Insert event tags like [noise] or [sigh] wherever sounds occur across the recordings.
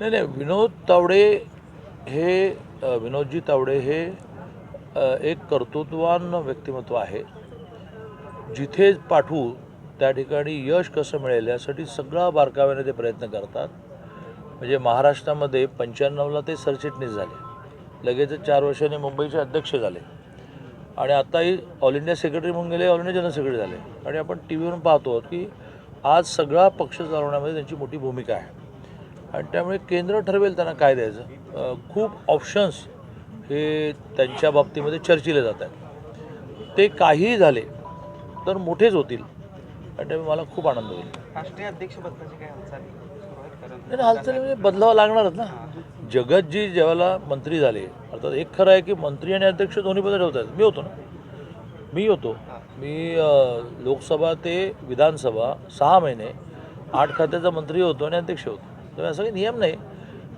नाही नाही विनोद तावडे हे विनोदजी तावडे हे एक कर्तृत्वान व्यक्तिमत्व आहे. जिथे पाठवू त्या ठिकाणी यश कसं मिळेल यासाठी सगळा बारकाव्याने ते प्रयत्न करतात. म्हणजे महाराष्ट्रामध्ये पंच्याण्णवला ते सरचिटणीस झाले. लगेचच चार वर्षांनी मुंबईचे अध्यक्ष झाले. आणि आताही ऑल इंडिया सेक्रेटरी म्हणून गेले ऑल इंडिया जनरल सेक्रेटरी झाले. आणि आपण टी व्हीवरून पाहतो की आज सगळा पक्ष चालवण्यामध्ये त्यांची मोठी भूमिका आहे. आणि त्यामुळे केंद्र ठरवेल त्यांना काय द्यायचं. खूप ऑप्शन्स हे त्यांच्या बाबतीमध्ये चर्चिले जात आहेत. ते काहीही झाले तर मोठेच होतील. आणि त्यामुळे मला खूप आनंद होईल. राष्ट्रीय नाही हालचाली म्हणजे बदलावं लागणारच ना. जगतजी ज्यावेळेला मंत्री झाले अर्थात एक खरं आहे की मंत्री आणि अध्यक्ष दोन्ही पदं ठेवत आहेत मी होतो ना. मी होतो. मी लोकसभा ते विधानसभा सहा महिने आठ खात्याचा मंत्री होतो आणि अध्यक्ष होतो. तर असा काही नियम नाही.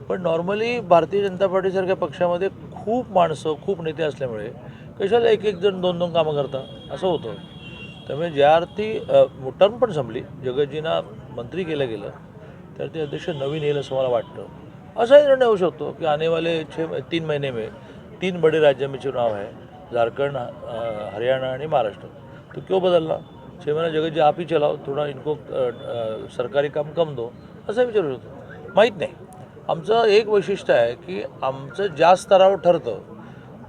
पण नॉर्मली भारतीय जनता पार्टीसारख्या पक्षामध्ये खूप माणसं खूप नेते असल्यामुळे कशाला एक एक जण दोन दोन कामं करता? असं होतं. त्यामुळे ज्या अर्थी टर्म पण संपली. जगतजींना मंत्री केलं गेलं तर ते अध्यक्ष नवीन येईल असं मला वाटतं. असाही निर्णय होऊ शकतो की आनेवाले छे तीन महिने में तीन बड़े राज्य में चुनाव आहे. झारखंड हरियाणा आणि महाराष्ट्र. तो क्यों बदलना? छः महीना जगह जी आप ही चलाओ थोड़ा इनको सरकारी काम कम दो। असं विचारू शकतो माहीत नाही। आमचं एक वैशिष्ट्य आहे की आमचं ज्या स्तरावर ठरतं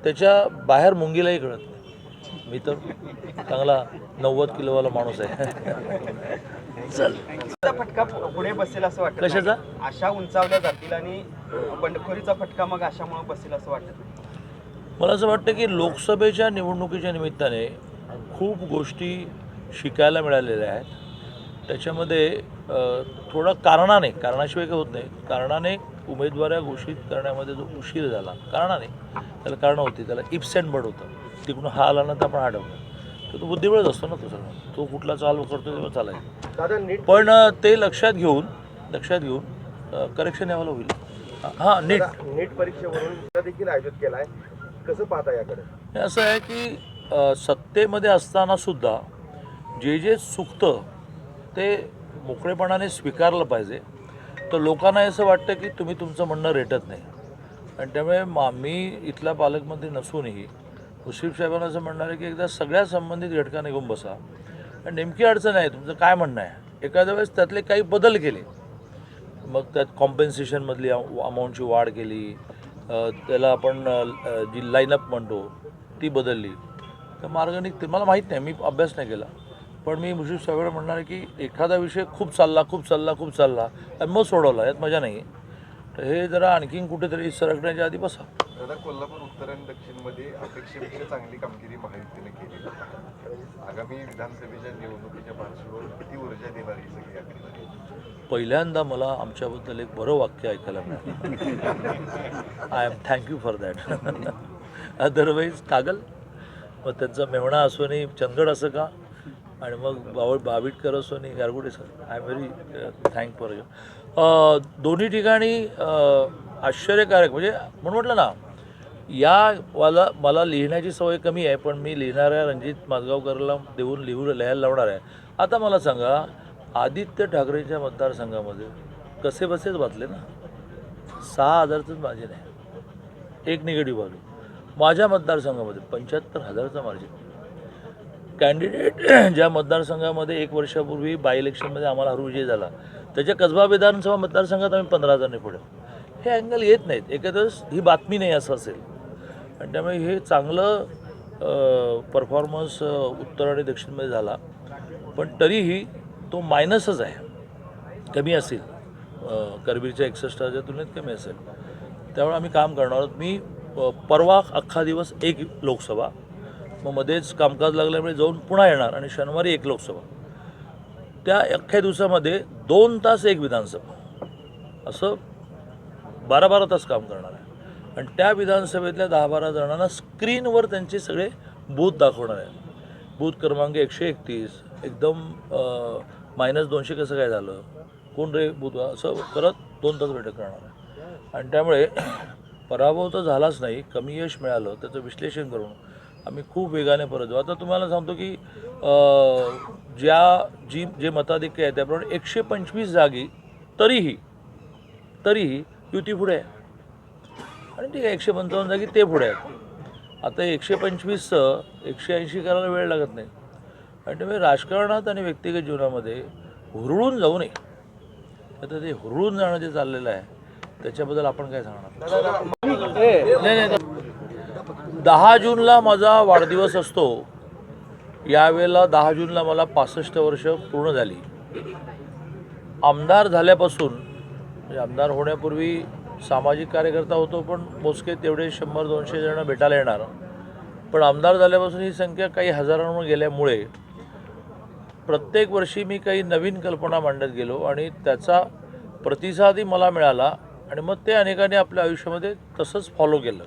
त्याच्या बाहेर मुंगीलाही कळत नाही. मी तर चांगला नव्वद किलोवाला माणूस आहे. चल. फटका पुढे बसेल असं वाटत. कशाचा? आशा उंचावल्या जातील आणि बंडखोरीचा फटका मग अशामुळे बसेल असं वाटत. मला असं वाटतं की लोकसभेच्या निवडणुकीच्या निमित्ताने खूप गोष्टी शिकायला मिळालेल्या आहेत. त्याच्यामध्ये थोडं कारणाने कारणाशिवाय काही होत नाही. कारणाने उमेदवाऱ्या घोषित करण्यामध्ये जो उशीर झाला कारणाने त्याला कारणं होती. त्याला इप्स अँड बड होतं. तिकडून हा आला ना तर आपण हा ठेवला तर तो बुद्धिबळच असतो ना तो सगळं. तो कुठला चाल करतो तेव्हा चालायचं. पण ते लक्षात घेऊन लक्षात घेऊन करेक्शन यावं होईल. हां नीट. नीट परीक्षेवरून देखील आयोजित केलाय. कसं पाहता याकडे? असं आहे की सत्तेमध्ये असताना सुद्धा जे जे चुकतं ते मोकळेपणाने स्वीकारलं पाहिजे. तर लोकांना असं वाटतं की तुम्ही तुमचं म्हणणं रेटत नाही. आणि त्यामुळे मा मी इथला पालकमंत्री नसूनही मुश्रीफ साहेबांना असं म्हणणार आहे की एकदा सगळ्या संबंधित घटकांना घेऊन बसा. आणि नेमकी अडचण आहे तुमचं काय म्हणणं आहे? एखाद्या वेळेस त्यातले काही बदल केले. मग त्यात कॉम्पेन्सेशनमधली अमाऊंटची वाढ केली. त्याला आपण जी लाईनअप म्हणतो ती बदलली. तर मार्ग निघते मला माहीत नाही. मी अभ्यास नाही केला. पण मी मुश्रीफ साहेबांना म्हणणार आहे की एखादा विषय खूप चालला खूप चालला खूप चालला आणि मग सोडवला. यात मजा नाही तर हे जरा आणखीन कुठेतरी सरकण्याच्या आधी बसा. दादा कोल्हापूर उत्तर आणि दक्षिणमध्ये अपेक्षेपेक्षा चांगली कामगिरी महायुतीने केली. आगामी विधानसभेच्या निवडणुकीच्या पार्श्वभूमीवर किती ऊर्जा देणार ही सगळी आकडेवारी पहिल्यांदा मला आमच्याबद्दल एक बरं वाक्य ऐकायला मिळालं. I am thank you for that otherwise Kagal? मग त्यांचा मेहणा असो नाही चंदगड असं का? आणि मग बावळ बाविटकर असो नाही Gargude sir. I am very thank for you दोन्ही ठिकाणी आश्चर्यकारक. म्हणजे म्हणून म्हटलं ना या वाला मला लिहिण्याची सवय कमी आहे पण मी लिहिणाऱ्या रणजित माजगावकरला देऊन लिहू लिहायला लावणार आहे. आता मला सांगा आदित्य ठाकरेंच्या मतदारसंघामध्ये कसे बसेच वाचले ना? सहा हजारचंच माझे नाही. एक निगेटिव्ह बाजू. माझ्या मतदारसंघामध्ये पंच्याहत्तर हजारचं मार्जिन कॅन्डिडेट [clears throat] ज्या मतदारसंघामध्ये एक वर्षापूर्वी बाय इलेक्शनमध्ये आम्हाला हरू विजय झाला त्याच्या कसबा विधानसभा मतदारसंघात आम्ही पंधरा हजारने पुढे. हे अँगल येत नाहीत. एकत्रच ही बातमी नाही असं असेल. आणि त्यामुळे हे चांगलं परफॉर्मन्स उत्तर आणि दक्षिणमध्ये झाला. पण तरीही तो मायनसच आहे. कमी असेल. करबीरच्या एकसष्ट हजार तुलनेत कमी असेल. त्यामुळे आम्ही काम करणार आहोत. मी परवा अख्खा दिवस एक लोकसभा मग मध्येच कामकाज लागल्यामुळे जाऊन पुन्हा येणार आणि शनिवारी एक लोकसभा. त्या अख्ख्या दिवसामध्ये दोन तास एक विधानसभा. असं बारा बारा तास काम करणार आहे. आणि त्या विधानसभेतल्या दहा बारा जणांना स्क्रीनवर त्यांचे सगळे बूथ दाखवणार आहे. बूथ क्रमांक एकशे एकतीस एकदम मायनस दोनशे कसं काय झालं? कोण रे बूथ? असं करत दोन तास बैठक करणार आहे. आणि त्यामुळे पराभव तर झालाच नाही. कमी यश मिळालं त्याचं विश्लेषण करून आम्ही खूप वेगाने परत जाऊ. आता तुम्हाला सांगतो की ज्या जी जे मताधिक्य आहे त्याप्रमाणे एकशे पंचवीस जागी तरीही तरीही युती पुढे आहे. आणि ठीक आहे एकशे पंचावन्न जागी ते पुढे आहेत. आता एकशे पंचवीसचं एकशे ऐंशी करायला वेळ लागत नाही. आणि त्यामुळे राजकारणात आणि व्यक्तिगत जीवनामध्ये हुरळून जाऊ नये. आता ते हुरळून जाणं जे चाललेलं आहे त्याच्याबद्दल आपण काय सांगणार? दहा जूनला माझा वाढदिवस असतो. यावेळेला दहा जूनला मला पासष्ट वर्ष पूर्ण झाली. आमदार झाल्यापासून म्हणजे आमदार होण्यापूर्वी सामाजिक कार्यकर्ता होतो पण मोजके तेवढे शंभर दोनशे जण भेटायला येणार. पण आमदार झाल्यापासून ही संख्या काही हजारांवर गेल्यामुळे प्रत्येक वर्षी मी काही नवीन कल्पना मांडत गेलो आणि त्याचा प्रतिसादही मला मिळाला. आणि मग ते अनेकांनी आपल्या आयुष्यामध्ये तसंच फॉलो केलं.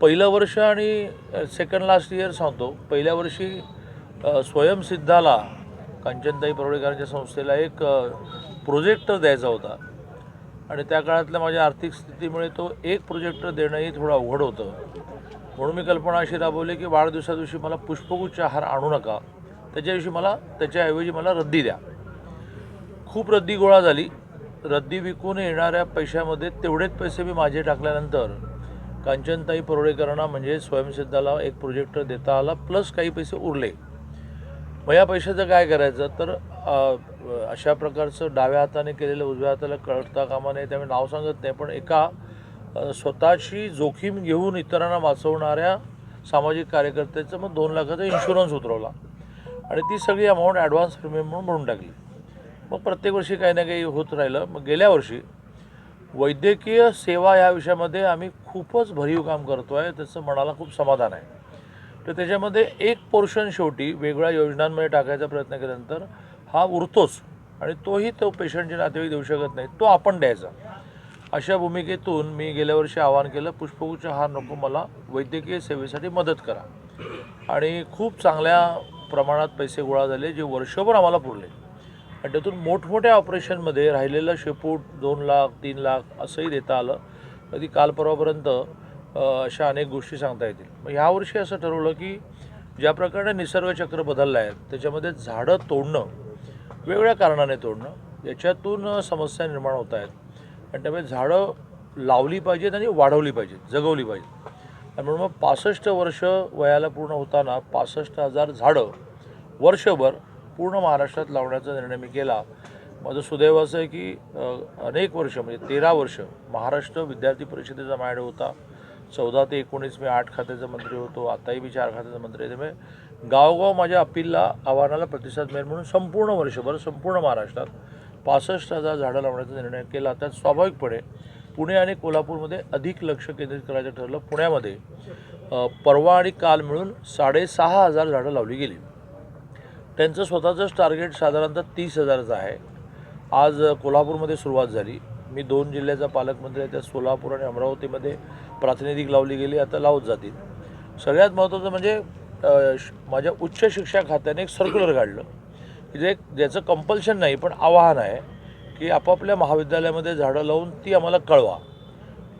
पहिलं वर्ष आणि सेकंड लास्ट इयर सांगतो. पहिल्या वर्षी स्वयंसिद्धाला कांचनताई प्रवडेकरांच्या संस्थेला एक प्रोजेक्टर द्यायचा होता. आणि त्या काळातल्या माझ्या आर्थिक स्थितीमुळे तो एक प्रोजेक्टर देणंही थोडं अवघड होतं. म्हणून मी कल्पना अशी राबवली की वाढदिवसा दिवशी मला पुष्पगुच्छ आहार आणू नका. त्याच्याविषयी मला त्याच्याऐवजी मला रद्दी द्या. खूप रद्दी गोळा झाली. रद्दी विकून येणाऱ्या पैशामध्ये तेवढेच पैसे मी माझे टाकल्यानंतर कांचनताई परोळेकरांना म्हणजे स्वयंसिद्धाला एक प्रोजेक्टर देता आला प्लस काही पैसे उरले. मग या पैशाचं काय करायचं? तर अशा प्रकारचं डाव्या हाताने केलेलं उजव्या हाताला कळता कामा नये त्यामुळे नाव सांगत नाही पण एका स्वतःची जोखीम घेऊन इतरांना वाचवणाऱ्या सामाजिक कार्यकर्त्याचं मग दोन लाखाचा इन्शुरन्स उतरवला. आणि ती सगळी अमाऊंट ॲडव्हान्स प्रीमियम म्हणून भरून टाकली. मग प्रत्येक वर्षी काही ना काही होत राहिलं. मग गेल्या वर्षी वैद्यकीय सेवा या विषयामध्ये आम्ही खूपच भरीव काम करतो आहे त्याचं मनाला खूप समाधान आहे. तर त्याच्यामध्ये एक पोर्शन शेवटी वेगळ्या योजनांमध्ये टाकायचा प्रयत्न केल्यानंतर हा उरतोच आणि तोही तो पेशंटचे नातेवाईक देऊ शकत नाही. तो आपण द्यायचा. अशा भूमिकेतून मी गेल्या वर्षी आवाहन केलं पुष्पगुच्छ हार नको मला. वैद्यकीय सेवेसाठी मदत करा. आणि खूप चांगल्या प्रमाणात पैसे गोळा झाले जे वर्षभर आम्हाला पुरले. आणि त्यातून मोठमोठ्या ऑपरेशनमध्ये राहिलेलं शेपूट दोन लाख तीन लाख असंही देता आलं. कधी काल परवापर्यंत अशा अनेक गोष्टी सांगता येतील. मग ह्यावर्षी असं ठरवलं की ज्या प्रकारे निसर्गचक्र बदललं आहे त्याच्यामध्ये झाडं तोडणं वेगवेगळ्या कारणाने तोडणं याच्यातून समस्या निर्माण होत आहेत. आणि त्यामुळे झाडं लावली पाहिजेत आणि वाढवली पाहिजेत जगवली पाहिजेत. आणि म्हणून मग पासष्ट वर्ष वयाला पूर्ण होताना पासष्ट हजार झाडं वर्षभर पूर्ण महाराष्ट्रात लावण्याचा निर्णय मी केला. माझं सुदैव असं आहे की अनेक वर्ष म्हणजे तेरा वर्ष महाराष्ट्र विद्यार्थी परिषदेचा माझ्याकडे होता. चौदा ते एकोणीस मी आठ खात्याचा मंत्री होतो आताही मी चार खात्याचा मंत्री आहे. त्यामुळे गावगाव माझ्या अपीलला आव्हानाला प्रतिसाद मिळेल म्हणून संपूर्ण वर्षभर संपूर्ण महाराष्ट्रात पासष्ट हजार झाडं लावण्याचा निर्णय केला. त्यात स्वाभाविकपणे पुणे आणि कोल्हापूरमध्ये अधिक लक्ष केंद्रित करायचं ठरलं. पुण्यामध्ये परवा आणि काल मिळून साडेसहा हजार झाडं लावली गेली. त्यांचं स्वतःचंच टार्गेट साधारणतः तीस हजाराचं आहे. आज कोल्हापूरमध्ये सुरुवात झाली. मी दोन जिल्ह्याचा पालकमंत्री आहे त्या सोलापूर आणि अमरावतीमध्ये प्रातिनिधिक लावली गेली आता लावत जातील. सगळ्यात महत्त्वाचं म्हणजे माझ्या उच्च शिक्षा खात्याने एक सर्क्युलर काढलं. की जे ज्याचं कंपल्शन नाही पण आवाहन आहे की आपापल्या महाविद्यालयामध्ये झाडं लावून ती आम्हाला कळवा.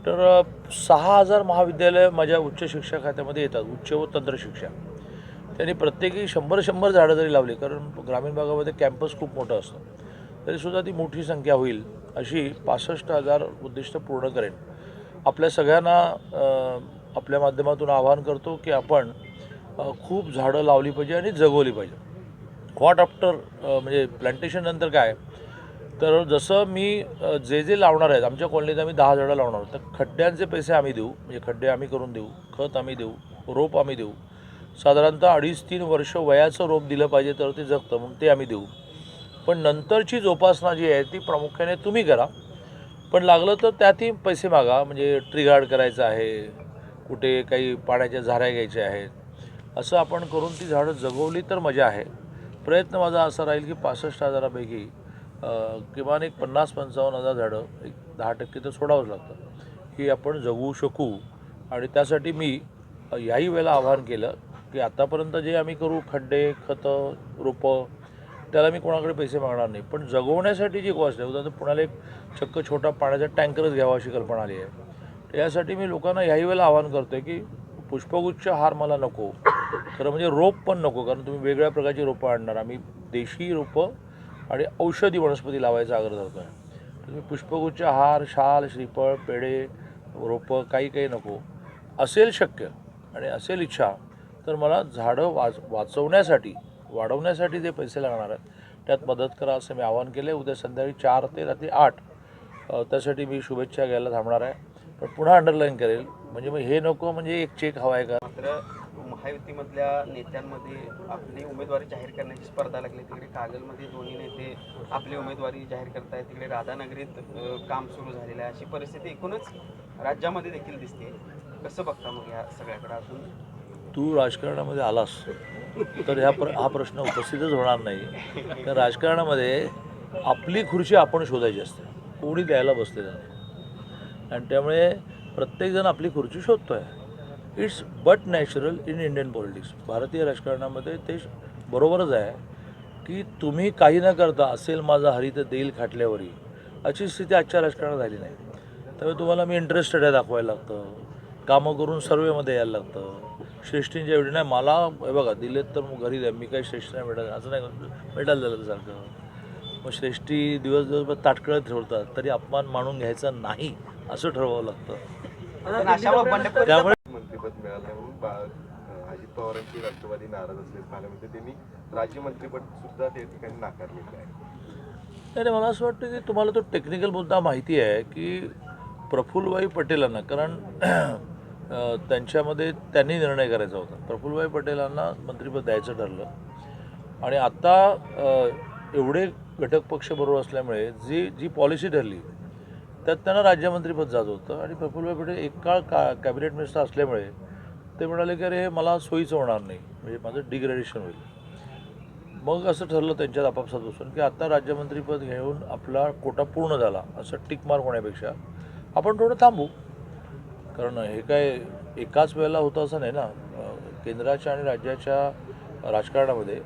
तर सहा हजार महाविद्यालय माझ्या उच्च शिक्षा खात्यामध्ये येतात उच्च व तंत्र शिक्षा. त्यांनी प्रत्येकी शंभर शंभर झाडं जरी लावली कारण ग्रामीण भागामध्ये कॅम्पस खूप मोठं असतं तरीसुद्धा ती मोठी संख्या होईल अशी पासष्ट हजार उद्दिष्ट पूर्ण करेन. आपल्या सगळ्यांना आपल्या माध्यमातून आवाहन करतो की आपण खूप झाडं लावली पाहिजे आणि जगवली पाहिजे. व्हॉट आफ्टर म्हणजे प्लांटेशन नंतर काय? तर जसं मी जे जे लावणार आहेत आमच्या कॉलनीत आम्ही दहा झाडं लावणार तर खड्ड्यांचे पैसे आम्ही देऊ म्हणजे खड्डे आम्ही करून देऊ खत आम्ही देऊ रोप आम्ही देऊ साधारणतः अडीच तीन वर्ष वयाचं रोप दिलं पाहिजे तर ते जगतं म्हणून ते आम्ही देऊ. पण नंतरची जोपासना जी आहे ती प्रामुख्याने तुम्ही करा. पण लागलं तर त्यातही पैसे मागा म्हणजे ट्रिगार्ड करायचं आहे कुठे काही पाण्याच्या झाऱ्या घ्यायच्या आहेत असं आपण करून ती झाडं जगवली तर मजा आहे. प्रयत्न माझा असा राहील की पासष्ट हजारापैकी किमान एक पन्नास पंचावन्न हजार झाडं एक दहा टक्के तर सोडावंच लागतं. की आपण जगवू शकू. आणि त्यासाठी मी याही वेळेला आवाहन केलं की आतापर्यंत जे आम्ही करू खड्डे खतं रोपं त्याला मी कोणाकडे पैसे मागणार नाही. पण जगवण्यासाठी जी कॉस्ट आहे उदाहरणार्थ पुण्याला एक चक्क छोटा पाण्याचा टँकरच घ्यावा अशी कल्पना आली आहे. यासाठी मी लोकांना ह्याही वेळेला आवाहन करतो आहे की पुष्पगुच्छ हार मला नको. खरं म्हणजे रोप पण नको कारण तुम्ही वेगळ्या प्रकारची रोपं आणणार. आम्ही देशी रोपं आणि औषधी वनस्पती लावायचा आग्रह धरतो आहे तुम्ही पुष्पगुच्छ हार शाल श्रीफळ पेढे रोपं काही काही नको. असेल शक्य आणि असेल इच्छा तर मला झाडं वाच वाचवण्यासाठी वाढवण्यासाठी जे पैसे लागणार आहेत त्यात मदत करा असं मी आवाहन केलं आहे उद्या संध्याकाळी चार ते रात्री आठ त्यासाठी मी शुभेच्छा घ्यायला थांबणार आहे. पण पुन्हा अंडरलाईन करेल. म्हणजे मग हे नको म्हणजे एक चेक हवा आहे का? मात्र महायुतीमधल्या नेत्यांमध्ये आपली उमेदवारी जाहीर करण्याची स्पर्धा लागली. तिकडे कागलमध्ये दोन्ही नेते आपली उमेदवारी जाहीर करतायत. तिकडे राधानगरीत काम सुरू झालेलं आहे. अशी परिस्थिती एकूणच राज्यामध्ये देखील दिसते. कसं बघता मग या सगळ्याकडे अजून? तू राजकारणामध्ये आलास तर ह्या प्र हा प्रश्न उपस्थितच होणार नाही. कारण राजकारणामध्ये आपली खुर्ची आपण शोधायची असते. कोणी द्यायला बसलेलं नाही. आणि त्यामुळे प्रत्येकजण आपली खुर्ची शोधतो आहे it's but natural in Indian politics भारतीय राजकारणामध्ये ते बरोबरच आहे की तुम्ही काही न करता असेल माझा हरी तर देईल खाटल्यावरही अशी स्थिती आजच्या राजकारणात झाली नाही. त्यामुळे तुम्हाला मी इंटरेस्टेड आहे दाखवायला लागतं. कामं करून सर्वेमध्ये यायला लागतं. श्रेष्ठींच्या एवढी नाही. मला हे बघा दिलेत तर मग घरी द्या. मी काही श्रेष्ठ नाही भेटत असं नाही भेटायला झालं सारखं मग श्रेष्ठी दिवस दिवसभर ताटकळत ठेवतात. तरी अपमान मानून घ्यायचा नाही असं ठरवावं लागतं. त्यामुळे मंत्रिपद मिळालं अजित पवारांची राष्ट्रवादी नाराज असल्याचं पाहायला मिळते. त्यांनी राज्यमंत्रीपद सुद्धा त्या ठिकाणी नाकारलेलं आहे. नाही मला असं वाटतं की तुम्हाला तो टेक्निकल मुद्दा माहिती आहे की प्रफुल्लभाई पटेलांना कारण त्यांच्यामध्ये त्यांनी निर्णय करायचा होता. प्रफुल्लभाई पटेलांना मंत्रिपद द्यायचं ठरलं. आणि आत्ता एवढे घटक पक्ष बरोबर असल्यामुळे जी जी पॉलिसी ठरली त्यात त्यांना राज्यमंत्रीपद जात होतं. आणि प्रफुल्लभाई पटेल एक काळ का कॅबिनेट मिनिस्टर असल्यामुळे ते म्हणाले की अरे हे मला सोयीचं होणार नाही. म्हणजे माझं डिग्रेडेशन होईल. मग असं ठरलं त्यांच्यात आपापसात बसून की आता राज्यमंत्रीपद घेऊन आपला कोटा पूर्ण झाला असं टिक मार्क होण्यापेक्षा आपण थोडं थांबू. कारण हे काय एकाच वेळेला होतं असं नाही ना? केंद्राच्या आणि राज्याच्या राजकारणामध्ये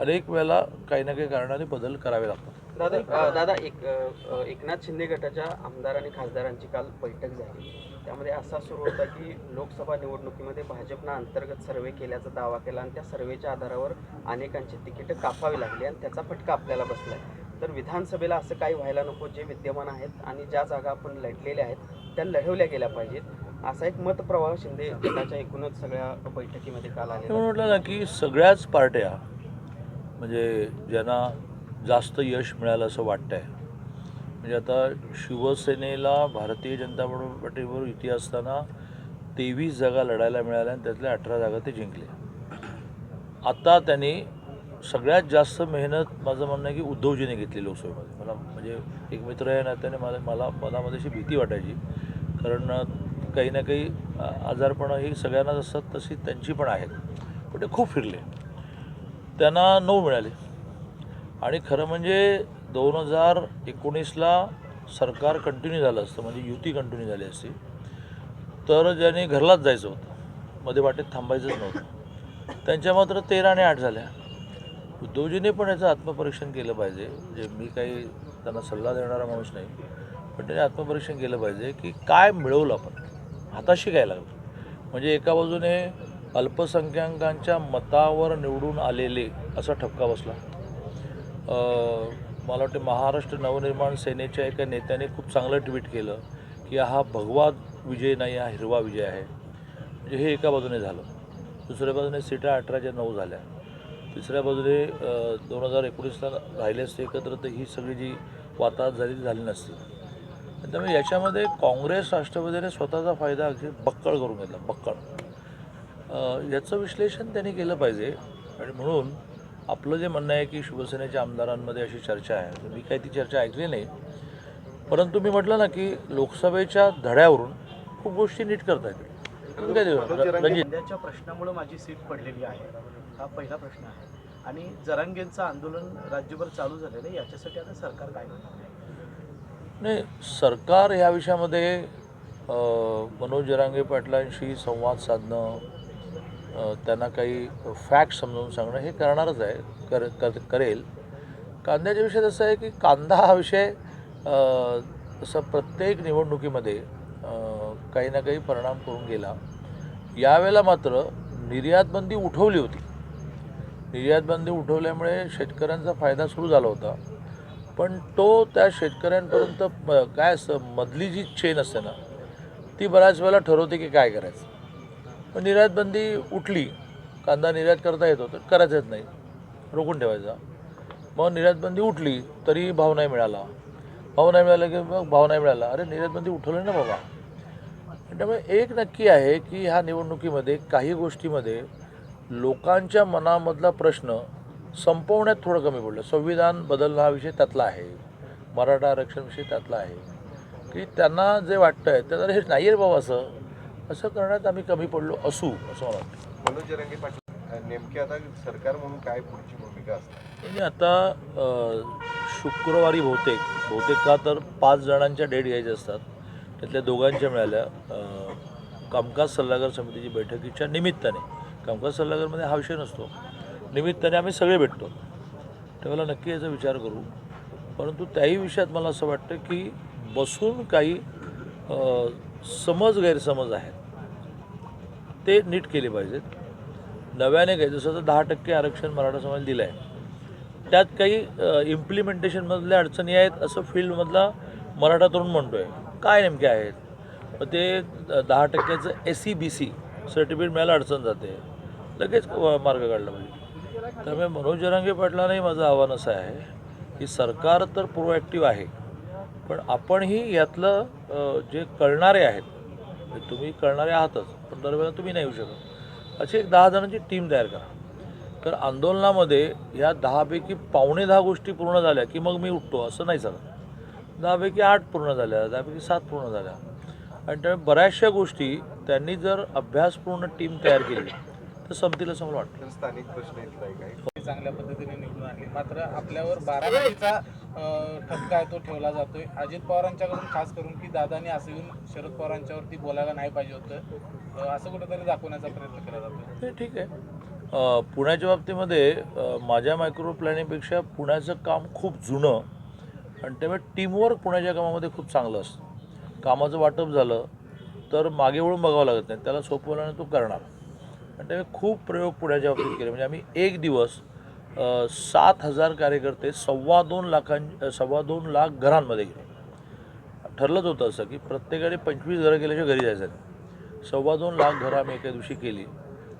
अनेक वेळेला काही ना काही कारणाने बदल करावे लागतात. दादा दादा एक एकनाथ शिंदे गटाच्या आमदार आणि खासदारांची काल बैठक झाली. त्यामध्ये असा सुरू होता की लोकसभा निवडणुकीमध्ये भाजपनं अंतर्गत सर्वे केल्याचा दावा केला आणि त्या सर्वेच्या आधारावर अनेकांची तिकीटं कापावी लागली आणि त्याचा फटका आपल्याला बसलाय. तर विधानसभेला असं काही व्हायला नको जे विद्यमान आहेत आणि ज्या जागा आपण लढलेल्या आहेत त्या लढवल्या गेल्या पाहिजेत. असा एक मतप्रवाह शिंदे गटाच्या एकूणच सगळ्या बैठकीमध्ये काल मी आलेला म्हटलं ना की सगळ्याच पार्ट्या म्हणजे ज्यांना जास्त यश मिळालं असं वाटतं आहे म्हणजे आता शिवसेनेला भारतीय जनता पार्टीबरोबर युती असताना तेवीस जागा लढायला मिळाल्या आणि त्यातल्या अठरा जागा ते जिंकले. आता त्यांनी सगळ्यात जास्त मेहनत माझं म्हणणं आहे की उद्धवजीने घेतली लोकसभेमध्ये मला म्हणजे एक मित्र आहे ना त्याने मला मला मनामध्ये अशी भीती वाटायची. कारण काही ना काही आजारपणं ही सगळ्यांनाच असतात तशी त्यांची पण आहेत. पण ते खूप फिरले. त्यांना नऊ मिळाले. आणि खरं म्हणजे दोन हजार एकोणीसला सरकार कंटिन्यू झालं असतं म्हणजे युती कंटिन्यू झाली असती. तर ज्यांनी घरलाच जायचं होतं मध्ये वाटेत थांबायचंच नव्हतं. त्यांच्या मात्र तेरा आणि आठ झाल्या. उद्धवजीने पण याचं आत्मपरीक्षण केलं पाहिजे. जे मी काही त्यांना सल्ला देणारा माणूस नाही पण त्याने आत्मपरीक्षण केलं पाहिजे की काय मिळवलं आपण. हाताशी घ्यायला लागलं. म्हणजे एका बाजूने अल्पसंख्याकांच्या मतावर निवडून आलेले असा ठपका बसला. मला वाटते महाराष्ट्र नवनिर्माण सेनेच्या एका नेत्याने खूप चांगलं ट्विट केलं की हा भगवा विजय नाही हा हिरवा विजय आहे. म्हणजे हे एका बाजूने झालं. दुसऱ्या बाजूने सीटा अठराच्या नऊ झाल्या. तिसऱ्या बाजूने दोन हजार एकोणीसला राहिले असते एकत्र तर ही सगळी जी वाताहत झाली ती झाली नसती. त्यामुळे याच्यामध्ये काँग्रेस राष्ट्रवादीने स्वतःचा फायदा अगदी बक्कळ करून घेतला बक्कळ. याचं विश्लेषण त्यांनी केलं पाहिजे आणि म्हणून आपलं जे म्हणणं आहे की शिवसेनेच्या आमदारांमध्ये अशी चर्चा आहे मी काही ती चर्चा ऐकली नाही. परंतु मी म्हटलं ना की लोकसभेच्या धड्यावरून खूप गोष्टी नीट करता येतील. प्रश्नामुळे माझी सीट पडलेली आहे. हा पहिला प्रश्न आहे. आणि जरांगेंचं आंदोलन राज्यभर चालू झालेलं आहे. याच्यासाठी आता सरकार काय करणार नाही सरकार ह्या विषयामध्ये मनोज जरांगे पाटलांशी संवाद साधणं त्यांना काही फॅक्ट समजावून सांगणं हे करणारच आहे कर कर करेल. कांद्याच्या विषयात असं आहे की कांदा हा विषय असं प्रत्येक निवडणुकीमध्ये काही ना काही परिणाम करून गेला. यावेळेला मात्र निर्यातबंदी उठवली होती. निर्यातबंदी उठवल्यामुळे शेतकऱ्यांचा फायदा सुरू झाला होता. पण तो त्या शेतकऱ्यांपर्यंत म- काय असतं मधली जी चेन असते ना ती बऱ्याच वेळेला ठरवते की काय करायचं. पण निर्यात बंदी उठली कांदा निर्यात करता येतो तर करायचं येत नाही. रोखून ठेवायचा. मग निर्यातबंदी उठली तरी भाव नाही मिळाला. भाव नाही मिळाला की मग भाव नाही मिळाला. अरे निर्यातबंदी उठवलं उठवली ना बाबा. त्यामुळे एक नक्की आहे की ह्या निवडणुकीमध्ये काही गोष्टीमध्ये लोकांच्या मनामधला प्रश्न संपवण्यात थोडं कमी पडलं. संविधान बदलणं हा विषय त्यातला आहे. मराठा आरक्षण विषय त्यातला आहे. की त्यांना जे वाटतं आहे तर हे नाही आहे बाबा असं. असं करण्यात आम्ही कमी पडलो असू असं मला वाटतं. नेमके आता सरकार म्हणून काय पुढची भूमिका असणार म्हणजे आता शुक्रवारी बहुतेक बहुतेक का तर पाच जणांच्या डेट घ्यायच्या असतात. त्यातल्या दोघांच्या मिळाल्या. कामकाज सल्लागार समितीची बैठकीच्या निमित्ताने. कामकाज सल्लागारमध्ये हा विषय नसतो. निमित्ताने आम्ही सगळे भेटतो. त्यावेळेला नक्की याचा विचार करू. परंतु त्याही विषयात मला असं वाटतं की बसून काही समज गैरसमज आहेत. ते नीट केले पाहिजेत. नव्याने काही जसं तर दहा टक्के आरक्षण मराठा समाज दिलं आहे त्यात काही इम्प्लिमेंटेशनमधल्या अडचणी आहेत असं फील्डमधला मराठा तरुण म्हणतो आहे काय नेमके आहेत? मग ते दहा टक्क्याचं S C B C certificate मिळायला अडचण जाते. लगेच मार्ग काढला पाहिजे. त्यामुळे मनोज जरांगे पाटलांनाही माझं आव्हान असं आहे की सरकार तर प्रोॲक्टिव्ह आहे पण आपणही यातलं जे कळणारे आहेत म्हणजे तुम्ही कळणारे आहातच पण दरम्यान तुम्ही नाही येऊ शकत. अशी एक दहा जणांची टीम तयार करा. तर आंदोलनामध्ये ह्या दहापैकी पावणे दहा गोष्टी पूर्ण झाल्या की मग मी उठतो असं नाही चालत दहापैकी आठ पूर्ण झाल्या दहापैकी सात पूर्ण झाल्या. आणि त्यामुळे बऱ्याचशा गोष्टी त्यांनी जर अभ्यासपूर्ण टीम तयार केली तर संपतील असं मला वाटतं स्थानिक प्रश्न इथला आहे काय ती चांगल्या पद्धतीने निवडून आणली. मात्र आपल्यावर बारामतीचा अं, ठपका आहे तो ठेवला जातोय. अजित पवारांच्याकडून खास करून की दादानी असं येऊन शरद पवारांच्यावरती बोलायला नाही पाहिजे होतं. अं, असं कुठेतरी दाखवण्याचा प्रयत्न केला जातोय. ते ठीक आहे. अ, पुण्याच्या बाबतीमध्ये अ, माझ्या मायक्रो प्लॅनिंगपेक्षा पुण्याचं काम खूप जुनं आणि त्यामुळे टीमवर्क पुण्याच्या कामामध्ये खूप चांगलं असतं. कामाचं वाटप झालं तर मागे वळून बघावं लागत नाही. त्याला सोपवल्याने तो करणार. आणि त्यामुळे खूप प्रयोग पुण्याच्या बाबतीत केले. म्हणजे आम्ही एक दिवस सात हजार कार्यकर्ते सव्वा दोन लाखां सव्वा दोन लाख घरांमध्ये गेले. ठरलंच होतं असं की प्रत्येकाने पंचवीस घरं केल्याशिवाय घरी जायचं नाही. सव्वा दोन लाख घरं आम्ही एका दिवशी केली.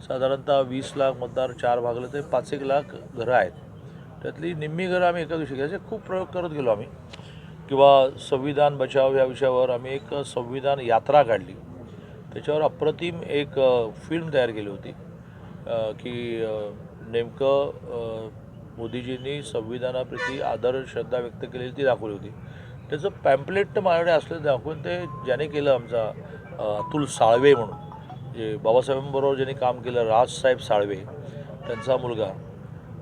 साधारणतः वीस लाख मतदार चार भागले ते पाच एक लाख घरं आहेत. त्यातली निम्मी घरं आम्ही एका दिवशी घ्यायचे खूप प्रयोग करत गेलो आम्ही. किंवा संविधान बचाव या विषयावर आम्ही एक संविधान यात्रा काढली. त्याच्यावर अप्रतिम एक फिल्म तयार केली होती. की नेमकं मोदीजींनी संविधानाप्रती आदर श्रद्धा व्यक्त केलेली ती दाखवली होती. त्याचं पॅम्पलेट तर माझ्याकडे असलं दाखवून ते ज्याने केलं आमचा अतुल साळवे म्हणून. जे बाबासाहेबांबरोबर ज्यांनी काम केलं राजसाहेब साळवे त्यांचा मुलगा.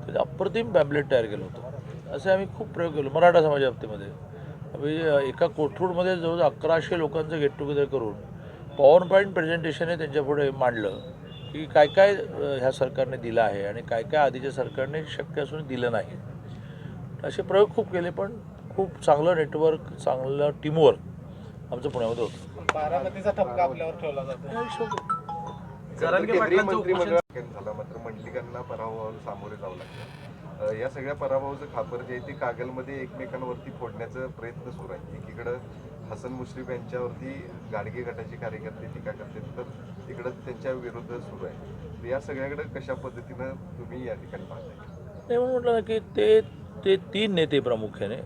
त्याचं अप्रतिम पॅम्पलेट तयार केलं होतं. असे आम्ही खूप प्रयोग केलो मराठा समाजा बाबतीमध्ये. आम्ही एका कोथरूडमध्ये जवळजवळ अकराशे लोकांचं गेट टुगेदर करून पॉवर पॉईंट प्रेझेंटेशन हे त्यांच्यापुढे मांडलं की काय काय ह्या सरकारने दिलं आहे आणि काय काय आधीच्या सरकारने शक्य असून दिलं नाही. असे प्रयोग खूप केले पण खूप चांगलं नेटवर्क चांगलं टीमवर्क आमचं पुण्यामध्ये होतं. बारामतीचा ठपका आपल्यावर ठेवला झाला मात्र मंडलिकांना पराभवाला सामोरे जावं लागतं. या सगळ्या पराभवाचं खापर जे आहे ते कागलमध्ये एकमेकांवरती फोडण्याचा प्रयत्न सुरू आहे. एकीकडं हसन मुश्रीफ यांच्यावरती गाडगे गटाचे कार्यकर्ते टीका करतात तर तिकडं त्यांच्या विरुद्ध सुरू आहे. तर या सगळ्याकडे कशा पद्धतीनं तुम्ही या ठिकाणी पाहताय? ते म्हणून म्हटलं की ते ते तीन नेते प्रामुख्याने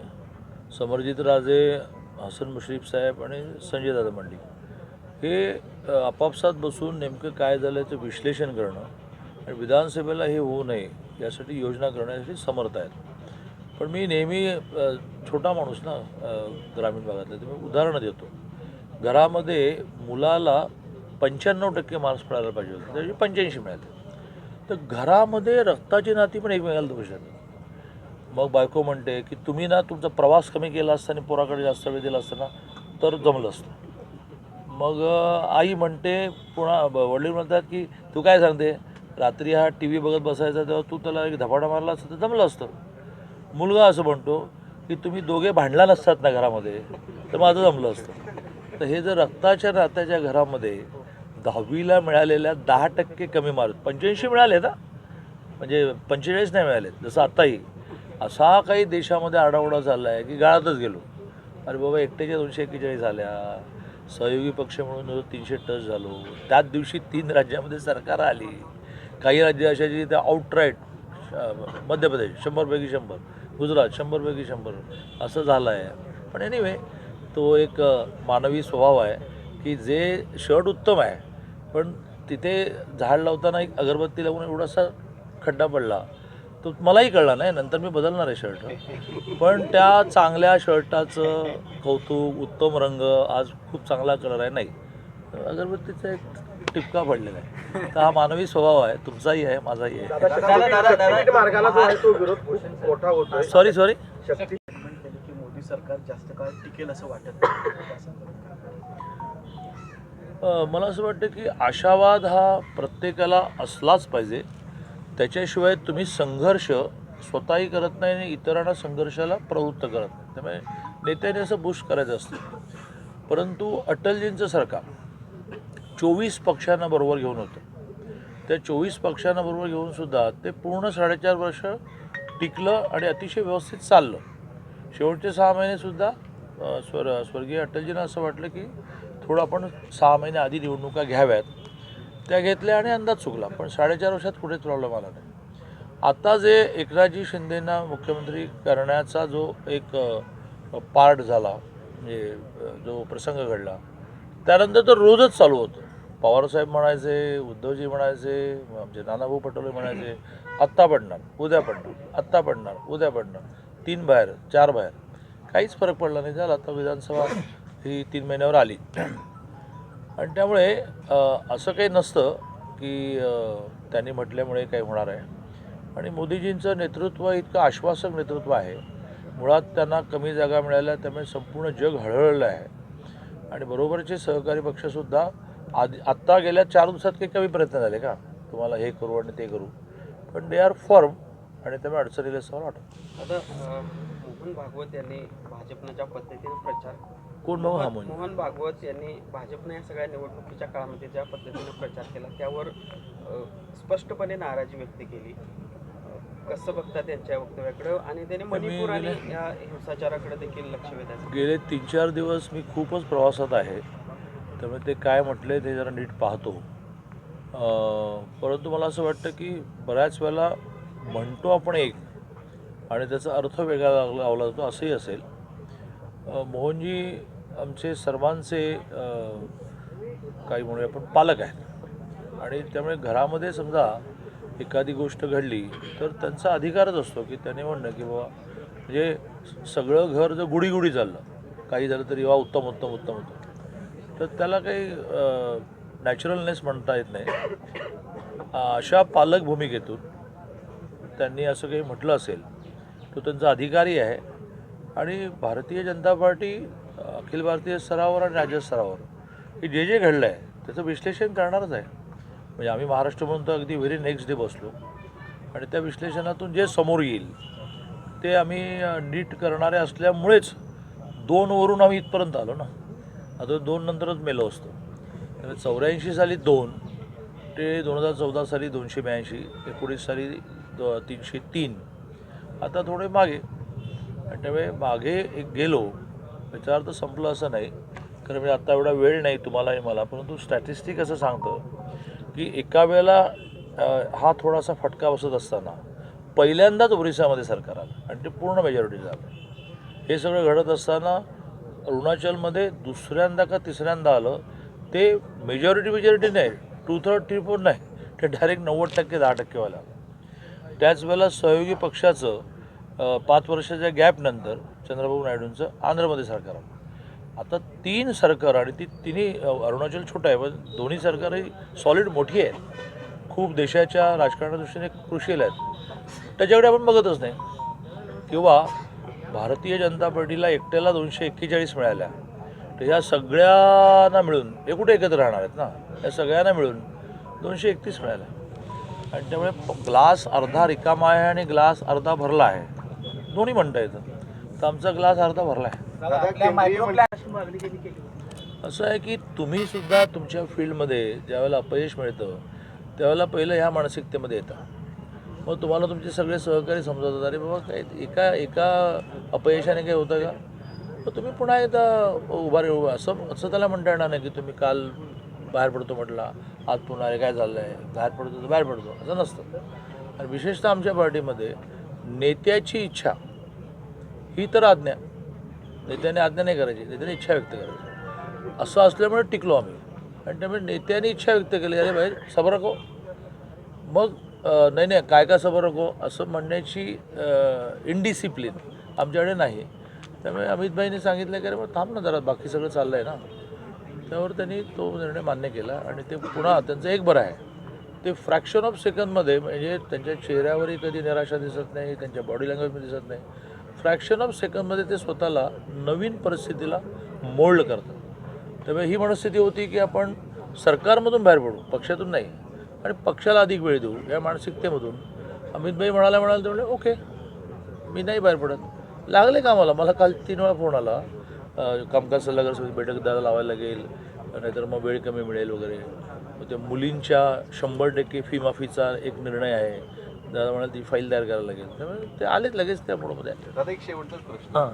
समरजित राजे हसन मुश्रीफ साहेब आणि संजय दादा मंडी हे आपापसात बसून नेमकं काय झालं विश्लेषण करणं आणि विधानसभेला हे होऊ नये यासाठी योजना करण्यासाठी समर्थ आहेत. पण मी नेहमी छोटा माणूस ना ग्रामीण भागातला तर मी उदाहरणं देतो. घरामध्ये मुलाला पंच्याण्णव टक्के मार्क्स मिळायला पाहिजे होते त्याची पंच्याऐंशी मिळाले. तर घरामध्ये रक्ताची नाती पण एकमेकाला दोष शकते मग बायको म्हणते की तुम्ही ना तुमचा प्रवास कमी केला असता आणि पोराकडे जास्त वेळ दिला असताना तर जमलं असतं. मग आई म्हणते पुन्हा ब- वडील म्हणतात की तू काय सांगते? रात्री हा टी व्ही बघत बसायचा तेव्हा तू त्याला एक धपाटा मारला असतं तर जमलं असतं. मुलगा असं म्हणतो की तुम्ही दोघे भांडला नसतात ना घरामध्ये तर माझं जमलं असतं. तर हे जर रक्ताच्या नात्याच्या घरामध्ये दहावीला मिळालेल्या दहा टक्के कमी मार्क पंच्याऐंशी मिळाले ना? म्हणजे पंचेचाळीस नाही मिळाले जसं आत्ताही असा काही देशामध्ये आडाओडा झाला आहे की गाळातच गेलो. अरे बाबा एकट्याच्या दोनशे एक्केचाळीस झाल्या सहयोगी पक्ष म्हणून तीनशे टच झालो. त्याच दिवशी तीन राज्यामध्ये सरकार आली. काही राज्य अशा जी त्या आउटराईट मध्य प्रदेश शंभरपैकी शंभर. गुजरात शंभरपैकी शंभर. असं झालं आहे पण एनिवे तो एक मानवी स्वभाव आहे की जे शर्ट उत्तम आहे पण तिथे झाड लावताना एक अगरबत्ती लावून एवढासा खड्डा पडला. तो मलाही कळला नाही नंतर मी बदलणार आहे शर्ट. पण त्या चांगल्या शर्टाचं कौतुक उत्तम रंग आज खूप चांगला कलर आहे नाही. अगरबत्तीचा एक टिपका पडलेला आहे. तर हा मानवी स्वभाव आहे तुमचाही आहे माझाही आहे. दादा शक्ती- शक्तीपीठ मार्गाला जो आहे तो विरोध खूप मोठा होतोय. सॉरी सॉरी मोदी सरकार जास्त काळ टिकेल असं वाटत मला असं वाटतं की आशावाद हा प्रत्येकाला असलाच पाहिजे. त्याच्याशिवाय तुम्ही संघर्ष स्वतःही करत नाही आणि इतरांना संघर्षाला प्रवृत्त करत नाही. त्यामुळे नेत्याने असं बुश करायचं असतं. परंतु अटलजींचं सरकार चोवीस पक्षांना बरोबर घेऊन होतं. त्या चोवीस पक्षांना बरोबर घेऊनसुद्धा ते पूर्ण साडेचार वर्ष टिकलं आणि अतिशय व्यवस्थित चाललं. शेवटचे सहा महिनेसुद्धा स्वर स्वर्गीय अटलजींना असं वाटलं की थोडं आपण सहा महिने आधी निवडणुका घ्याव्यात. त्या घेतल्या आणि अंदाज चुकला पण साडेचार वर्षात कुठेच प्रॉब्लेम आला नाही. आता जे एकनाथजी शिंदेंना मुख्यमंत्री करण्याचा जो एक पार्ट झाला म्हणजे जो प्रसंग घडला त्यानंतर तर रोजच चालू होतं. पवारसाहेब म्हणायचे उद्धवजी म्हणायचे आमचे नानाभाऊ पटोले म्हणायचे आत्ता पडणार उद्या पडणार आत्ता पडणार उद्या पडणार तीन बाहेर चार बाहेर. काहीच फरक पडला नाही झाला आता विधानसभा ही तीन महिन्यावर आली. आणि त्यामुळे असं काही नसतं की त्यांनी म्हटल्यामुळे काही होणार आहे. आणि मोदीजींचं नेतृत्व इतकं आश्वासक नेतृत्व आहे. मुळात त्यांना कमी जागा मिळाल्या त्यामुळे संपूर्ण जग हळहळलं आहे. आणि बरोबरचे सहकारी पक्षसुद्धा आधी आत्ता गेल्या चार दिवसात काही कमी प्रयत्न झाले का? तुम्हाला हे करू आणि ते करू. पण दे आर फॉर्म आणि त्यामुळे अडचणीला असं वाटतं. आता मोहन भागवत यांनी भाजपनं ज्या पद्धतीने प्रचार कोण? हा मोहन भागवत यांनी भाजपनं या सगळ्या निवडणुकीच्या काळामध्ये ज्या पद्धतीने प्रचार केला त्यावर स्पष्टपणे नाराजी व्यक्त केली. कसं बघता त्यांच्या वक्तव्याकडे? आणि त्यांनी मणिपूर आणि या हिंसाचाराकडे देखील लक्ष वेधायचं गेले तीन चार दिवस मी खूपच प्रवासात आहे. त्यामुळे ते काय म्हटले ते जरा नीट पाहतो. परंतु मला असं वाटतं की बऱ्याच वेळेला म्हणतो आपण एक आणि त्याचा अर्थ वेगळा लागला लावला जातो असंही असेल. मोहनजी आमचे सर्वांचे काही म्हणूया आपण पालक आहेत. आणि त्यामुळे घरामध्ये समजा एखादी गोष्ट घडली तर त्यांचा अधिकारच असतो की त्याने म्हणणं की बाबा म्हणजे सगळं घर जर गुढी गुढी चाललं काही झालं तरी वा उत्तम उत्तम उत्तम उत्तम. तर त्याला काही नॅचरलनेस म्हणता येत नाही. अशा पालक भूमिकेतून त्यांनी असं काही म्हटलं असेल तो त्यांचा अधिकारी आहे. आणि भारतीय जनता पार्टी अखिल भारतीय स्तरावर आणि राज्य स्तरावर हे जे जे घडलं आहे त्याचं विश्लेषण करणारच आहे. म्हणजे आम्ही महाराष्ट्र म्हणून तर अगदी व्हेरी नेक्स्ट डे बसलो. आणि त्या विश्लेषणातून जे समोर येईल ते आम्ही नीट करणारे असल्यामुळेच दोनवरून आम्ही इथपर्यंत आलो ना. आता दोन नंतरच मेलो असतो. त्यामुळे चौऱ्याऐंशी साली दोन ते दोन हजार चौदा साली दोनशे ब्याऐंशी एकोणीस साली दो तीनशे तीन. आता थोडे मागे. आणि त्यामुळे मागे एक गेलो. याचा अर्थ संपलं असं नाही. कारण म्हणजे आत्ता एवढा वेळ नाही तुम्हाला आणि मला. परंतु स्टॅटिस्टिक असं सांगतं की एका वेळेला हा थोडासा फटका बसत असताना पहिल्यांदाच ओरिसामध्ये सरकार आलं. आणि ते पूर्ण मेजॉरिटी झालं. हे सगळं घडत असताना अरुणाचलमध्ये दुसऱ्यांदा का तिसऱ्यांदा आलं ते मेजॉरिटी मेजॉरिटी नाही टू थर्ड थ्री फोर नाही ते डायरेक्ट नव्वद टक्के दहा टक्केवाला त्याचवेळेला त्याच वेळेला सहयोगी पक्षाचं पाच वर्षाच्या गॅपनंतर चंद्रबाबू नायडूंचं आंध्रमध्ये सरकार आलं. आता तीन सरकार आणि ती तिन्ही अरुणाचल छोटं आहे पण दोन्ही सरकारही सॉलिड मोठी आहेत. खूप देशाच्या राजकारणाच्या दृष्टीने कृषील आहेत. त्याच्याकडे आपण बघतच नाही. किंवा भारतीय जनता पार्टीला एकट्याला दोनशे एक्केचाळीस मिळाल्या. तर ह्या सगळ्यांना मिळून हे कुठे एकत्र राहणार आहेत ना? या सगळ्यांना मिळून दोनशे एकतीस मिळाल्या. आणि त्यामुळे ग्लास अर्धा रिकामा आहे आणि ग्लास अर्धा भरला आहे. दोन्ही म्हणता येतं. तर आमचा ग्लास अर्धा भरला आहे. असं आहे की तुम्ही सुद्धा तुमच्या फील्डमध्ये ज्यावेळेला अपयश मिळतं त्यावेळेला पहिलं ह्या मानसिकतेमध्ये येतं. मग तुम्हाला तुमचे सगळे सहकारी समजवतात. अरे बाबा काय एका एका अपयशाने काही होतं का? मग तुम्ही पुन्हा एकदा उभा असं असं त्याला म्हणता येणार नाही की तुम्ही काल बाहेर पडतो म्हटला आज पुन्हा अरे काय झालं आहे बाहेर पडतो तर बाहेर पडतो. असं नसतं. आणि विशेषतः आमच्या पार्टीमध्ये नेत्याची इच्छा ही तर आज्ञा. नेत्याने आज्ञा नाही करायची. नेत्याने इच्छा व्यक्त करायची. असं असल्यामुळे टिकलो आम्ही. आणि त्यामुळे नेत्याने इच्छा व्यक्त केली. अरे भाई सबर को मग नाही नाही काय काय बरं गो असं म्हणण्याची इनडिसिप्लिन आमच्याकडे नाही. त्यामुळे अमितभाईने सांगितलं की अरे मग थांब ना जरा बाकी सगळं चाललं आहे ना. त्यावर त्यांनी तो निर्णय मान्य केला आणि ते पुन्हा त्यांचं एक बरं आहे. ते फ्रॅक्शन ऑफ सेकंदमध्ये म्हणजे त्यांच्या चेहऱ्यावरही कधी निराशा दिसत नाही त्यांच्या बॉडी लँग्वेजमध्ये दिसत नाही. फ्रॅक्शन ऑफ सेकंदमध्ये ते स्वतःला नवीन परिस्थितीला मोल्ड करतात. त्यामुळे ही मनस्थिती होती की आपण सरकारमधून बाहेर पडू पक्षातून नाही. आणि पक्षाला अधिक वेळ देऊ या मानसिकतेमधून. अमितभाई म्हणाला म्हणाले ते म्हणले ओके मी नाही बाहेर पडत. लागले कामाला. मला काल तीन वेळा फोन आला. कामकाज सल्लागार समिती बैठक द्यायला लावायला लागेल. नाहीतर मग वेळ कमी मिळेल वगैरे. मग त्या मुलींच्या शंभर टक्के फी माफीचा एक निर्णय आहे. दादा म्हणाल ती फाईल तयार करायला लागेल. त्यामुळे ते आलेच लगेच त्या दादा एक शेवटचाच प्रश्न. हां.